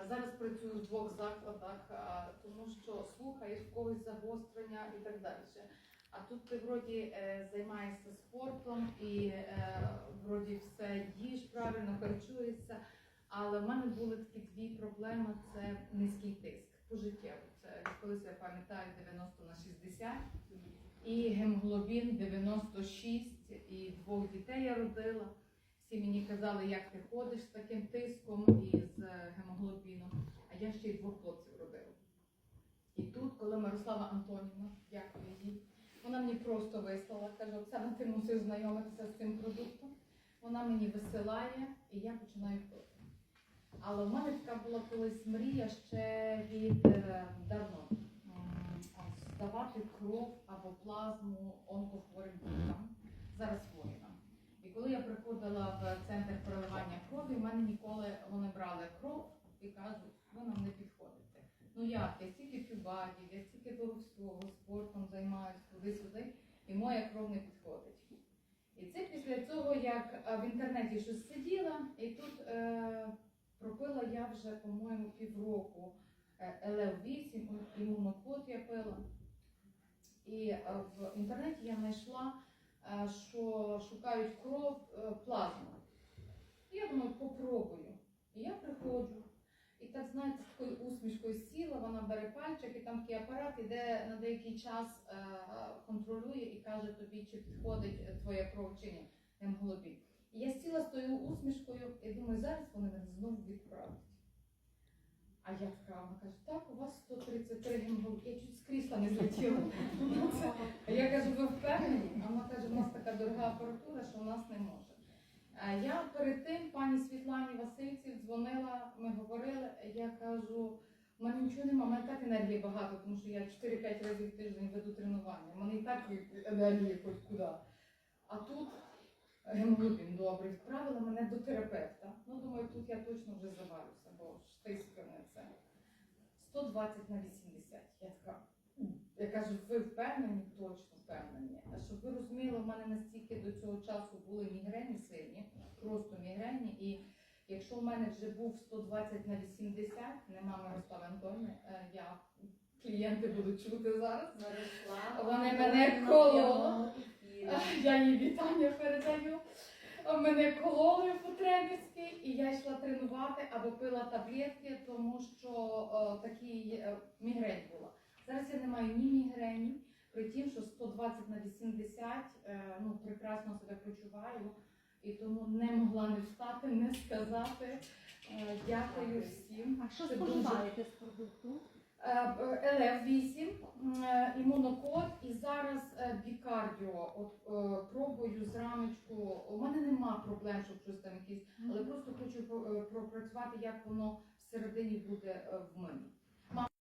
А зараз працюю в двох закладах, тому що слухаєш в когось загострення і так далі. А тут ти вроді е, займаєшся спортом і е, вроді все їш правильно, харчуєшся. Але в мене були такі дві проблеми: це низький тиск пожиттєво. Це колись я пам'ятаю 90 на 60 і гемоглобін 96, і двох дітей я родила. Всі мені казали, як ти ходиш з таким тиском і з е, гемоглобіном. А я ще й двох хлопців родила. І тут, коли Мирослава Антонівна, дякую їй, вона мені просто вислала, каже, Оксана, ти мусиш знайомитися з цим продуктом. Вона мені висилає, і я починаю пити. Але в мене така була колись мрія ще від е, давно здавати кров або плазму онкохворим зараз воїнам. Коли я приходила в центр переливання крові, в мене ніколи вони брали кров і кажуть, ви нам не підходите. Ну як, я стільки фюбатів, я стільки того всього, спортом займаюся туди-сюди, і моя кров не підходить. І це після цього, як е, в інтернеті щось сиділа, і тут е, пропила я вже, по-моєму, півроку е, ЛФ8, імунокод я пила. І е, в інтернеті я знайшла, що шукають кров е, плазму. Я думаю, попробую. І я приходжу. І так, знаєте, з такою усмішкою сіла, вона бере пальчик, і там такий апарат іде на деякий час е, контролює і каже тобі, чи підходить е, твоя кров чи ні, гемоглобін. І я сіла з тою усмішкою і думаю, зараз вони мене знову відправлять. А я така, вона каже, так, у вас 133 гемоглобін. Я чуть з крісла не злетіла. Це- А я кажу, ви впевнені? А вона каже, у нас така що у нас не може. Я перед тим пані Світлані Васильців дзвонила, ми говорили, я кажу, у мене нічого немає, у мене так енергії багато, тому що я 4-5 разів в тиждень веду тренування. У мене і так енергії хоч куди. А тут гемоглобін добрий, відправила мене до терапевта. Ну, думаю, тут я точно вже завалюся, бо ж тискане це. 120 на 80. Я така. Я кажу, ви впевнені? Точно впевнені. А щоб ви розуміли, в мене настільки до цього часу були мігрені сильні, просто мігрені. І якщо в мене вже був 120 на 80, нема Мирослави Антоні, е, я клієнти будуть чути зараз. Вони мене кололи. Я їй вітання передаю. Мене кололи по-тренерськи, і я йшла тренувати або пила таблетки, тому що е, такий е, мігрень була. Зараз я не маю ні мігрені, при тім, що 120 на 80, е, ну прекрасно себе почуваю, і тому не могла не встати, не сказати. Е, Дякую всім. А що споживаєте з продукту? ЛФ8, е, імунокод і зараз е, бікардіо. От пробую зраночку. У мене нема проблем, щоб щось там якісь, але просто хочу пропрацювати, як воно всередині буде в мені.